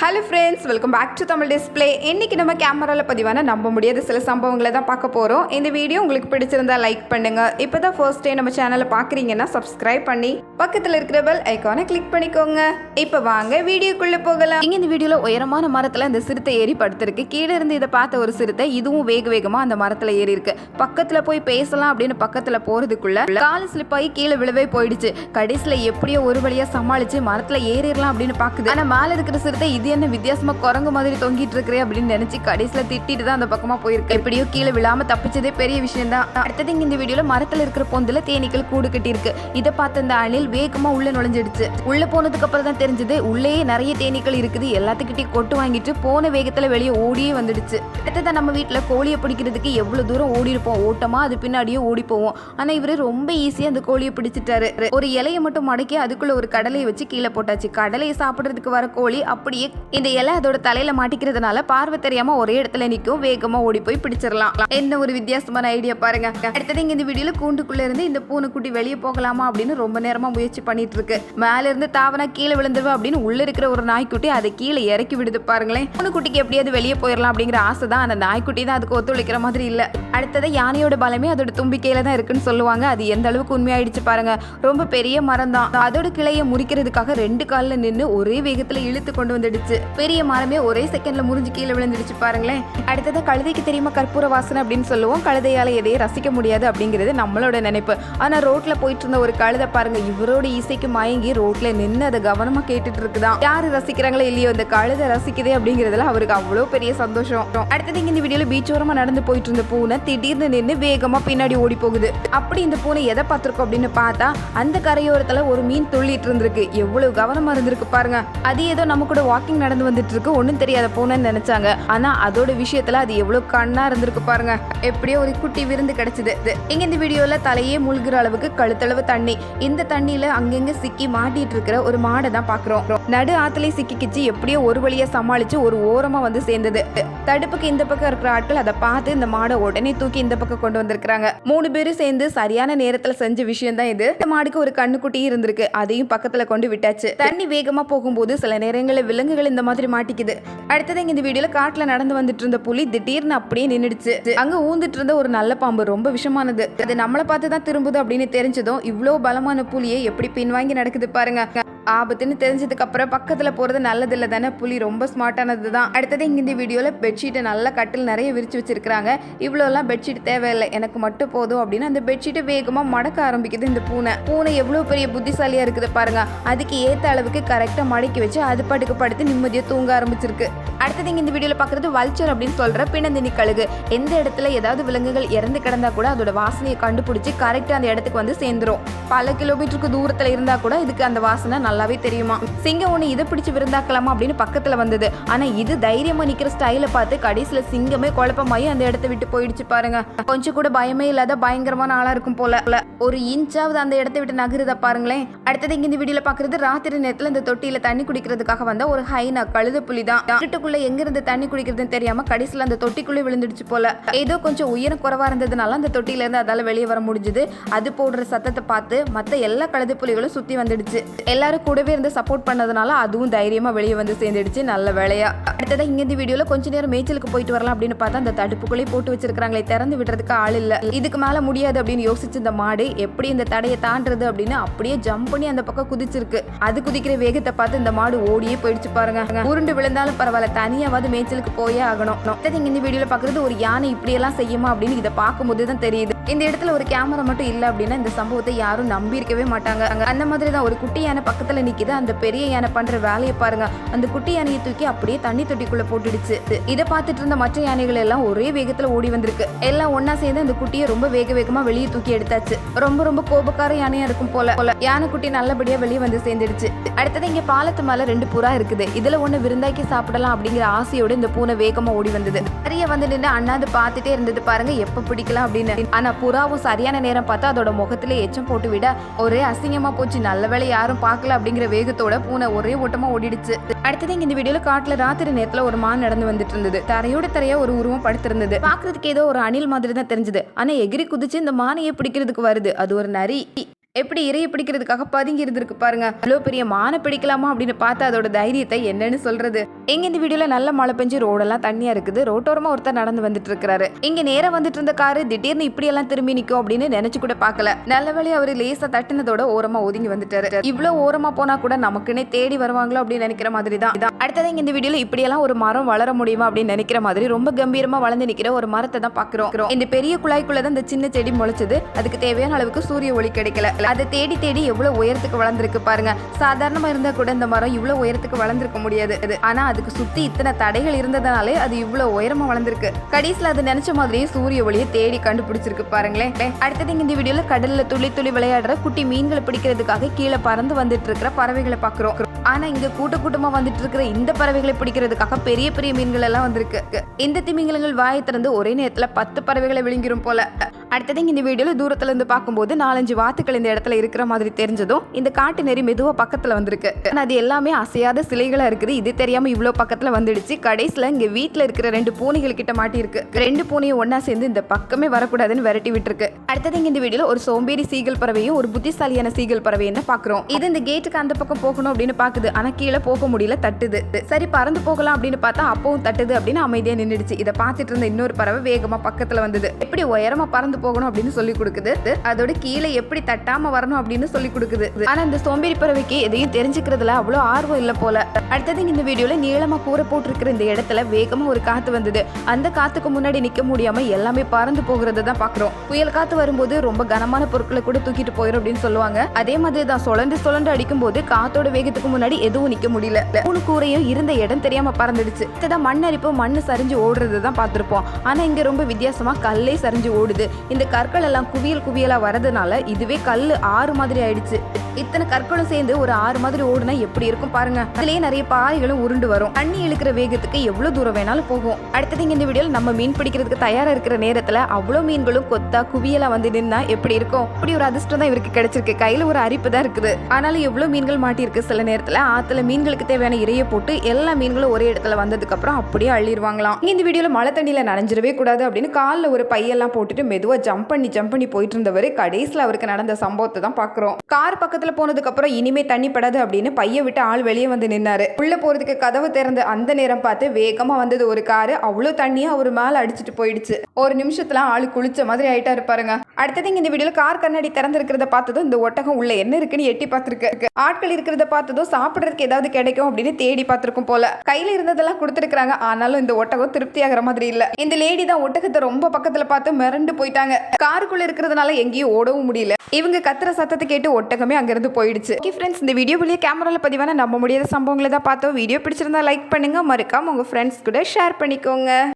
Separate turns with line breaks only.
Hello friends welcome back to Tamil display இன்னைக்கு நம்ம கேமராவில் பதிவான நம்ப முடியாத சில சம்பவங்களை தான் பார்க்க போகிறோம் இந்த வீடியோ உங்களுக்கு பிடிச்சிருந்தா லைக் பண்ணுங்கள் இப்போ தான் ஃபர்ஸ்ட் டே நம்ம சேனலை பார்க்குறீங்கன்னா சப்ஸ்கிரைப் பண்ணி பக்கத்தில் இருக்கிற பெல் ஐக்கானை கிளிக் பண்ணிக்கோங்க. இப்போ வாங்க வீடியோக்குள்ளே போகலாம். இங்கே இந்த வீடியோவில் உயரமான மரத்தில் அந்த சிறுத்தை ஏறி படுத்திருக்கு கீழே இருந்து இதை பார்த்த ஒரு சிறுத்தை இதுவும் வேக வேகமாக அந்த மரத்தில் ஏறி இருக்கு. பக்கத்தில் போய் பேசலாம் அப்படின்னு பக்கத்தில் போகிறதுக்குள்ள கால் ஸ்லிப் ஆகி கீழே விழவே போயிடுச்சு. கடைசியில் எப்படியோ ஒரு வழியாக சமாளிச்சு மரத்தில் ஏறிடலாம் அப்படின்னு பார்க்குது. ஆனால் மேலே இருக்கிற சிறுத்தை இது என்ன வித்தியாசமா குரங்கு மாதிரி தொங்கிட்டு இருக்கிறே அப்படின்னு நினைச்சு கடைசியில திட்டிட்டு தான் அந்த பக்கமா போயிருக்கு எப்படியோ கீழே விழாம தப்பிச்சதே பெரிய விஷயம் தான் அடுத்தது இங்க இந்த வீடியோல மரத்துல இருக்கிற பொந்துல தேனீக்கள் கூடு கட்டி இருக்கு இதை பார்த்த அந்த அணில் வேகமா உள்ள நுழைஞ்சிடுச்சு. உள்ள போனதுக்கு அப்புறம் தான் தெரிஞ்சது உள்ளேயே நிறைய தேனீக்கள் இருக்குது. எல்லாத்துக்கிட்டையும் கொட்டு வாங்கிட்டு போன வேகத்துல வெளியே ஓடியே வந்துடுச்சு. அடுத்ததான் நம்ம வீட்டுல கோழியை பிடிக்கிறதுக்கு எவ்வளவு தூரம் ஓடி இருப்போம் ஓட்டமா அது பின்னாடியே ஓடி போவோம் ஆனா இவரு ரொம்ப ஈஸியா அந்த கோழியை பிடிச்சிட்டாரு. ஒரு இலையை மட்டும் மடக்கி அதுக்குள்ள ஒரு கடலையை வச்சு கீழே போட்டாச்சு. கடலையை சாப்பிடுறதுக்கு வர கோழி அப்படியே இந்த இலை அதோட தலையில மாட்டிக்கிறதுனால பார்வை தெரியாம ஒரே இடத்துல நிற்கும் வேகமா ஓடி போய் பிடிச்சிடலாம் என்ன ஒரு வித்தியாசமான ஐடியா பாருங்க. அடுத்தது இங்க இந்த வீடியோல கூண்டுக்குள்ள இருந்து இந்த பூனைக்குட்டி வெளியே போகலாமா அப்படின்னு ரொம்ப நேரமா முயற்சி பண்ணிட்டு இருக்கு மேல இருந்து தாவனா கீழே விழுந்துருவா அப்படின்னு உள்ள இருக்கிற ஒரு நாய்க்குட்டி அதை கீழே இறக்கி விடுது பாருங்களேன். பூனைக்குட்டிக்கு எப்படியாவது வெளியே போயிடலாம் அப்படிங்கிற ஆசை தான். அந்த நாய்க்குட்டி தான் அதுக்கு ஒத்துழைக்கிற மாதிரி இல்ல. அடுத்தது யானையோட பலமே அதோட தும்பிக்கையில தான் இருக்குன்னு சொல்லுவாங்க. அது எந்த அளவுக்கு உண்மையாயிடுச்சு பாருங்க. ரொம்ப பெரிய மரம் தான். அதோட கிளையை முறிக்கிறதுக்காக ரெண்டு கால்ல நின்று ஒரே வேகத்துல இழுத்து கொண்டு வந்துடுச்சு பெரிய மரமே ஒரே செகண்ட்ல முறிஞ்சு கீழே விழுந்துடுச்சு பாருங்களேன். அடுத்தது கழுதைக்கு தெரியுமா கற்பூர வாசனை அப்படின்னு சொல்லுவோம். கழுதையால எதையும் ரசிக்க முடியாது அப்படிங்கிறது நம்மளோட நினைப்பு. ஆனா ரோட்ல போயிட்டு இருந்த ஒரு கழுதை பாருங்க இவரோட இசைக்கு மயங்கி ரோட்ல நின்று அதை கவனமா கேட்டுட்டு இருக்குதான் யாரு ரசிக்கிறாங்களோ இல்லையோ இந்த கழுதை ரசிக்குதே அப்படிங்கிறதுல அவருக்கு அவ்வளோ பெரிய சந்தோஷம். அடுத்தது இந்த வீடியோல பீச்சோரமா நடந்து போயிட்டு இருந்த பூனை திடீர்னு நின்று வேகமா பின்னாடி ஓடி போகுது. அப்படி இந்த பூனை எதை பார்த்துருக்கோம் அப்படின்னு பார்த்தா அந்த கரையோரத்துல ஒரு மீன் துள்ளிட்டு இருந்திருக்கு. எவ்வளவு கவனமா இருந்திருக்கு பாருங்க. அது ஏதோ நம்ம கூட வாக்கிங் நடந்து வந்துட்டு இருக்கு ஒன்றும் தெரியாத பூனைன்னு நினைச்சாங்க. ஆனா அதோட விஷயத்துல அது எவ்வளவு கண்ணா இருந்திருக்கு பாருங்க. எப்படியோ ஒரு குட்டி விருந்து கிடைச்சது. இங்க இந்த வீடியோல தலையே மூழ்கிற அளவுக்கு கழுத்தளவு தண்ணி. இந்த தண்ணியில அங்கங்க சிக்கி மாட்டிட்டு இருக்கிற ஒரு மாடை தான் பாக்குறோம். நடு ஆத்துல சிக்கிக்கிச்சு. எப்படியோ ஒரு வழியா சமாளிச்சு ஒரு ஓரமா வந்து சேர்ந்தது. தடுப்புக்கு இந்த பக்கம் இருக்கிற ஆட்கள் அதை பார்த்து இந்த மாடை உடனே தூக்கி இந்த பக்கம் கொண்டு வந்திருக்காங்க மூணு பேரும் சேர்ந்து சரியான நேரத்துல செஞ்ச விஷயம் தான் இது. இந்த மாடுக்கு ஒரு கண்ணுக்குட்டி இருந்திருக்கு. அதையும் பக்கத்துல கொண்டு விட்டாச்சு. தண்ணி வேகமா போகும்போது சில நேரங்களில் விலங்குகள் இந்த மாதிரி மாட்டிக்குது. அடுத்தது இங்க இந்த வீடியோல காட்டுல நடந்து வந்துட்டு இருந்த புலி திடீர்னு அப்படியே நின்னுடுச்சு. அங்க ஊந்துட்டு இருந்த ஒரு நல்ல பாம்பு ரொம்ப விஷமானது. அது நம்மளை பார்த்து தான் திரும்புது அப்படின்னு தெரிஞ்சதும் இவ்வளோ பலமான புலியை எப்படி பின்வாங்கி நடக்குது பாருங்க. ஆபத்துன்னு தெரிஞ்சதுக்கப்புறம் பக்கத்தில் போகிறது நல்லதில்லை தானே புலி ரொம்ப ஸ்மார்ட்டானது தான் அடுத்தது இங்கே இந்த வீடியோவில் பெட்ஷீட்டை நல்லா கட்டில் நிறைய விரித்து வச்சுருக்கிறாங்க. இவ்வளோலாம் பெட்ஷீட் தேவையில்லை. எனக்கு மட்டும் போதும் அப்படின்னு அந்த பெட்ஷீட்டை வேகமாக மடக்க ஆரம்பிக்குது இந்த பூனை. பூனை எவ்வளோ பெரிய புத்திசாலியாக இருக்குது பாருங்க. அதுக்கு ஏற்ற அளவுக்கு கரெக்டாக மடக்கி வச்சு அது பாட்டுக்கு படுத்து நிம்மதியாக தூங்க ஆரம்பிச்சிருக்கு. அடுத்தது இங்கே இந்த வீடியோவில் பார்க்குறது வல்ச்சர் அப்படின்னு சொல்கிற பிணந்தினி கழுகு. எந்த இடத்துல ஏதாவது விலங்குகள் இறந்து கிடந்தா கூட அதோட வாசனையை கண்டுபிடிச்சி கரெக்டாக அந்த இடத்துக்கு வந்து சேர்ந்துரும். பல கிலோமீட்டருக்கு தூரத்தில் இருந்தால் கூட இதுக்கு அந்த வாசனை நல்லாவே தெரியுமா? சிங்கம் ஒன்று இதை பிடிச்சி விருந்தாக்கலாமா அப்படின்னு பக்கத்தில் வந்தது. ஆனால் இது தைரியமாக நிற்கிற ஸ்டைலை பார்த்து கடைசியில் சிங்கமே குழப்பமாயி அந்த இடத்த விட்டு போயிடுச்சு பாருங்க. கொஞ்சம் கூட பயமே இல்லாத பயங்கரமான ஆளாக இருக்கும் போல. ஒரு இன்ச்சாவது அந்த இடத்த விட்டு நகருதா பாருங்களேன். அடுத்தது இங்க இந்த வீடியோல பாக்குறது ராத்திரி நேரத்தில் இந்த தொட்டியில தண்ணி குடிக்கிறதுக்காக வந்த ஒரு ஹைனா கழுத புலி தான். வீட்டுக்குள்ளே எங்க இருந்து தண்ணி குடிக்கிறதுன்னு தெரியாம கடைசியில் அந்த தொட்டிக்குள்ளே விழுந்துடுச்சு போல. ஏதோ கொஞ்சம் உயரம் குறைவாக இருந்ததுனால அந்த தொட்டியிலேருந்து இருந்து அதால வெளியே வர முடிஞ்சது. அது போடுற சத்தத்தை பார்த்து மத்த எல்லா கழுத புலிகளும் சுத்தி வந்துடுச்சு. எல்லாரும் கூடவே இருந்து சப்போர்ட் பண்ணதுனால அதுவும் தைரியமாக வெளியே வந்து சேர்ந்துடுச்சு. நல்ல வேலையாக அடுத்ததா இங்கேருந்து வீடியோவில் கொஞ்ச நேரம் மேய்ச்சலுக்கு போயிட்டு வரலாம் அப்படின்னு பார்த்தா அந்த தடுப்புக்குள்ளே போட்டு வச்சிருக்காங்களே திறந்து விடுறதுக்கு ஆள் இல்லை. இதுக்கு மேலே முடியாது அப்படின்னு யோசிச்சு இந்த மாடு எப்படி இந்த தடையை தாண்டுறது அப்படின்னு அப்படியே ஜம்ப் பண்ணி அந்த பக்கம் குதிச்சிருக்கு. அது குதிக்கிற வேகத்தை பார்த்து இந்த மாடு ஓடியே போயிடுச்சு பாருங்க. உருண்டு விழுந்தாலும் பரவாயில்ல தனியாவது மேய்ச்சலுக்கு போயே ஆகணும். அடுத்தது இந்த வீடியோல பாக்குறது ஒரு யானை இப்படியெல்லாம் செய்யுமா அப்படின்னு இதை பார்க்கும்போது தான் தெரியுது. இந்த இடத்துல ஒரு கேமரா மட்டும் இல்லை அப்படின்னா இந்த சம்பவத்தை யாரும் நம்பியிருக்கவே மாட்டாங்க. அங்க அந்த மாதிரி தான் ஒரு குட்டி யானை பக்கத்துல நிக்குது. அந்த பெரிய யானை பண்ற வேலையை பாருங்க. அந்த குட்டி யானையை தூக்கி அப்படியே தண்ணி தொட்டிக்குள்ள போட்டுடுச்சு. இதை பார்த்துட்டு இருந்த மற்ற யானைகள் எல்லாம் ஒரே வேகத்துல ஓடி வந்திருக்கு. எல்லாம் ஒன்றா சேர்ந்து அந்த குட்டியை ரொம்ப வேக வேகமா வெளியே தூக்கி எடுத்தாச்சு. ரொம்ப ரொம்ப கோபக்கார யானையா இருக்கும் போல. போல. யானை குட்டி நல்லபடியா வெளியே வந்து சேர்ந்துடுச்சு. அடுத்தது இங்க பாலத்து மேல ரெண்டு புறா இருக்குது. இதுல ஒண்ணு விருந்தாக்கி சாப்பிடலாம் அப்படிங்கிற ஆசையோட இந்த பூனை வேகமா ஓடி வந்தது. நிறைய வந்து நின்று அண்ணாந்து பார்த்துட்டே இருந்தது பாருங்க. எப்ப பிடிக்கலாம் அப்படின்னு. ஆனா புறாவும் சரியான நேரம் பார்த்தா அதோட முகத்துல எச்சம் போட்டு விட ஒரே அசிங்கமா போச்சு. நல்ல வேளை யாரும் பார்க்கல அப்படிங்கிற வேகத்தோட பூனை ஒரே ஓட்டமா ஓடிடுச்சு. அடுத்தது இங்க இந்த வீடியோல காட்டுல ராத்திரி நேரத்துல ஒரு மான் நடந்து வந்துட்டு இருந்தது. தரையோட தரையா ஒரு உருவம் படுத்திருந்தது. பாக்குறதுக்கு ஏதோ ஒரு அணில் மாதிரி தான் தெரிஞ்சது. ஆனா எகிரி குதிச்சு இந்த மானையை பிடிக்கிறதுக்கு வருது. அது ஒரு நரி. எப்படி இறைய பிடிக்கிறதுக்காக பதுங்கி இருந்திருக்கு பாருங்க. இவ்வளோ பெரிய மானை பிடிக்கலாமா அப்படின்னு பார்த்து அதோட தைரியத்தை என்னன்னு சொல்றது. எங்க இந்த வீடியோல நல்ல மழை பெஞ்சு ரோடெல்லாம் தண்ணியா இருக்குது. ரோட்டோரமா ஒருத்தர் நடந்து வந்துட்டு இருக்காரு இங்க நேரம் வந்துட்டு இருந்த காரு திடீர்னு இப்படி எல்லாம் திரும்பி நிக்கும் அப்படின்னு நினைச்சு கூட பார்க்கல. நல்ல வேளை அவரு லேசா தட்டினதோட ஓரமா ஒதுங்கி வந்துட்டாரு. இவ்வளவு ஓரமா போனா கூட நமக்குன்னே தேடி வருவாங்களோ அப்படின்னு நினைக்கிற மாதிரி தான். இதான். அடுத்தது இங்க இந்த வீடியோல இப்படியெல்லாம் ஒரு மரம் வளர முடியுமா அப்படின்னு நினைக்கிற மாதிரி ரொம்ப கம்பீரமா வளர்ந்து நிக்கிற ஒரு மரத்தை தான் பாக்குறோம் இந்த பெரிய குழாய்க்குள்ள தான் இந்த சின்ன செடி முளைச்சது. அதுக்கு தேவையான அளவுக்கு சூரிய ஒளி கிடைக்கல. அதை தேடி தேடி எவ்வளவு உயரத்துக்கு வளர்ந்துருக்கு பாருங்க. சாதாரணமா இருந்தா கூட இந்த மரம் இவ்வளவு உயரத்துக்கு வளர்ந்துருக்க முடியாது. அது ஆனா அதுக்கு சுத்தி இத்தனை தடைகள் இருந்ததுனாலே அது இவ்வளவு உயரமா வளர்ந்துருக்கு. கடைசியில் அது நினைச்ச மாதிரியே சூரிய ஒளியை தேடி கண்டுபிடிச்சிருக்கு பாருங்களேன். அடுத்தது இந்த வீடியோல கடல்ல துளி துளி விளையாடுற குட்டி மீன்களை பிடிக்கிறதுக்காக கீழே பறந்து வந்துட்டு இருக்கிற பறவைகளை பாக்குறோம் ஆனா இங்க கூட்ட கூட்டமா வந்துட்டு இருக்கிற இந்த பறவைகளை பிடிக்கிறதுக்காக பெரிய பெரிய மீன்கள் எல்லாம் வந்திருக்கு. இந்த திமிங்கலங்கள் வாயை திறந்து ஒரே நேரத்துல பத்து பறவைகளை விழுங்கிரும் போல. அடுத்தது இந்த வீடியோல தூரத்துல இருந்து பார்க்கும்போது நாலஞ்சு வாத்துக்கள் இந்த இடத்துல இருக்கிற மாதிரி தெரிஞ்சதும் இந்த காட்டு நெறி மெதுவாக பக்கத்தில் வந்திருக்கு. ஆனா அது எல்லாமே அசையாத சிலைகளாக இருக்குது. இது தெரியாமல் இவ்வளோ பக்கத்தில் வந்துடுச்சு. கடைசியில் இங்கே வீட்டில் இருக்கிற ரெண்டு பூனைகள் கிட்ட மாட்டியிருக்கு. ரெண்டு பூனையும் ஒன்றா சேர்ந்து இந்த பக்கமே வரக்கூடாதுன்னு விரட்டி விட்டுருக்கு. அடுத்தது இங்கே இந்த வீடியோல ஒரு சோம்பேறி சீகல் பறவையும் ஒரு புத்திசாலியான சீகல் பறவையும் தான் பார்க்குறோம் இது இந்த கேட்டுக்கு அந்த பக்கம் போகணும் அப்படின்னு பார்க்குது ஆனால் கீழே போக முடியல தட்டுது. சரி பறந்து போகலாம் அப்படின்னு பார்த்தா அப்பவும் தட்டுது அப்படின்னு அமைதியாக நின்றுடுச்சு இதை பார்த்துட்டு இருந்த இன்னொரு பறவை வேகமாக பக்கத்தில் வந்தது. எப்படி உயரமாக பறந்து போகணும் அப்படின்னு சொல்லி கொடுக்குது. அதோட கீழே எப்படி தட்டாம வரணும் அப்படின்னு சொல்லி கொடுக்குது. ஆனா இந்த சோம்பேறி பறவைக்கு எதையும் தெரிஞ்சுக்கிறதுல அவ்வளோ ஆர்வம் இல்ல போல. அடுத்தது இந்த வீடியோல நீளமா கூரை போட்டிருக்கிற இந்த இடத்துல வேகமா ஒரு காத்து வந்தது. அந்த காத்துக்கு முன்னாடி நிக்க முடியாம எல்லாமே பறந்து போகிறத தான் பாக்குறோம். புயல் காத்து வரும்போது ரொம்ப கனமான பொருட்களை கூட தூக்கிட்டு போயிடும் அப்படின்னு சொல்லுவாங்க. அதே மாதிரி தான் சுழண்டு சுழண்டு அடிக்கும் போது காத்தோட வேகத்துக்கு முன்னாடி எதுவும் நிக்க முடியல. மூணு கூரையும் இருந்த இடம் தெரியாம பறந்துடுச்சு. இதுதான் மண் அரிப்பு மண்ணு சரிஞ்சு ஓடுறது தான் பார்த்திருப்போம் ஆனா இங்க ரொம்ப வித்தியாசமா கல்லே சரிஞ்சு ஓடுது. இந்த கற்கள் எல்லாம் குவியல் குவியலா வரதுனால இதுவே கல் ஆறு மாதிரி ஆயிடுச்சு. இத்தனை கற்களும் சேர்ந்து ஒரு ஆறு மாதிரி ஓடுனா எப்படி இருக்கும் பாருங்க. அதுலயே நிறைய பாறைகளும் உருண்டு வரும். தண்ணி இழுக்கிற வேகத்துக்கு எவ்வளவு தூரம் வேணாலும் போகும். அடுத்தது இந்த வீடியோல நம்ம மீன் பிடிக்கிறதுக்கு தயாரா இருக்கிற நேரத்துல அவ்வளவு மீன்களும் கொத்தா குவியலா வந்து நின்னா எப்படி இருக்கும்? அப்படி ஒரு அதிர்ஷ்டம் தான் இவருக்கு கிடைச்சிருக்கு. கையில ஒரு அரிப்பு தான் இருக்குது. ஆனாலும் எவ்வளவு மீன்கள் மாட்டியிருக்கு சில நேரத்துல? ஆத்துல மீன்களுக்கு தேவையான இறைய போட்டு எல்லா மீன்களும் ஒரே இடத்துல வந்ததுக்கு அப்புறம் அப்படியே அள்ளிடுவாங்களாம் இந்த வீடியோல மழை தண்ணியில நனைஞ்சிடவே கூடாது அப்படின்னு காலில் ஒரு பையெல்லாம் போட்டுட்டு மெதுவா ஜம்ப் பண்ணி ஜம்ப் பண்ணி போயிட்டு இருந்தவர் கடைசியில் அவருக்கு நடந்த சம்பவத்தை தான் பாக்குறோம். கார் பக்கத்துல போனதுக்கு அப்புறம் இனிமே தண்ணி படாது அப்படின்னு பைய விட்டு ஆள் வெளியே வந்து நின்னாரு. உள்ள போறதுக்கு கதவு திறந்து அந்த நேரம் பார்த்து வேகமா வந்தது ஒரு காரு. அவ்வளோ தண்ணியா அவர் மேல அடிச்சிட்டு போயிடுச்சு. ஒரு நிமிஷத்துல ஆள் குளிச்ச மாதிரி ஆயிட்டா இருப்பாருங்க அடுத்தது இந்த வீடியோல கார் கண்ணாடி திறந்திருக்கிறத பார்த்ததும் இந்த ஒட்டகம் உள்ள என்ன இருக்குன்னு எட்டி பார்த்திருக்கு. ஆட்கள் இருக்கிறத பார்த்ததும் சாப்பிடறதுக்கு ஏதாவது கிடைக்கும் அப்படின்னு தேடி பார்த்திருக்கும் போல. கையில இருந்ததெல்லாம் கொடுத்துருக்காங்க ஆனாலும் இந்த ஒட்டகம் திருப்தி ஆகிற மாதிரி இல்ல. இந்த லேடி தான் ஒட்டகத்தை ரொம்ப பக்கத்துல பார்த்து மிரண்டு போயிட்டாங்க. காருக்குள்ள இருக்கிறதுனால எங்கேயும் ஓடவும் முடியல. இவங்க கத்துற சத்தத்தை கேட்டு ஒட்டகமே அங்கிருந்து போயிடுச்சு. ஓகே ஃப்ரெண்ட்ஸ் இந்த வீடியோ வழியா கேமராவில் பதிவான நம்ப முடியாத சம்பவங்களை தான் பார்த்தோம். வீடியோ பிடிச்சிருந்தா லைக் பண்ணுங்க. மறக்காம உங்க ஃப்ரெண்ட்ஸ் கூட ஷேர் பண்ணிக்கோங்க.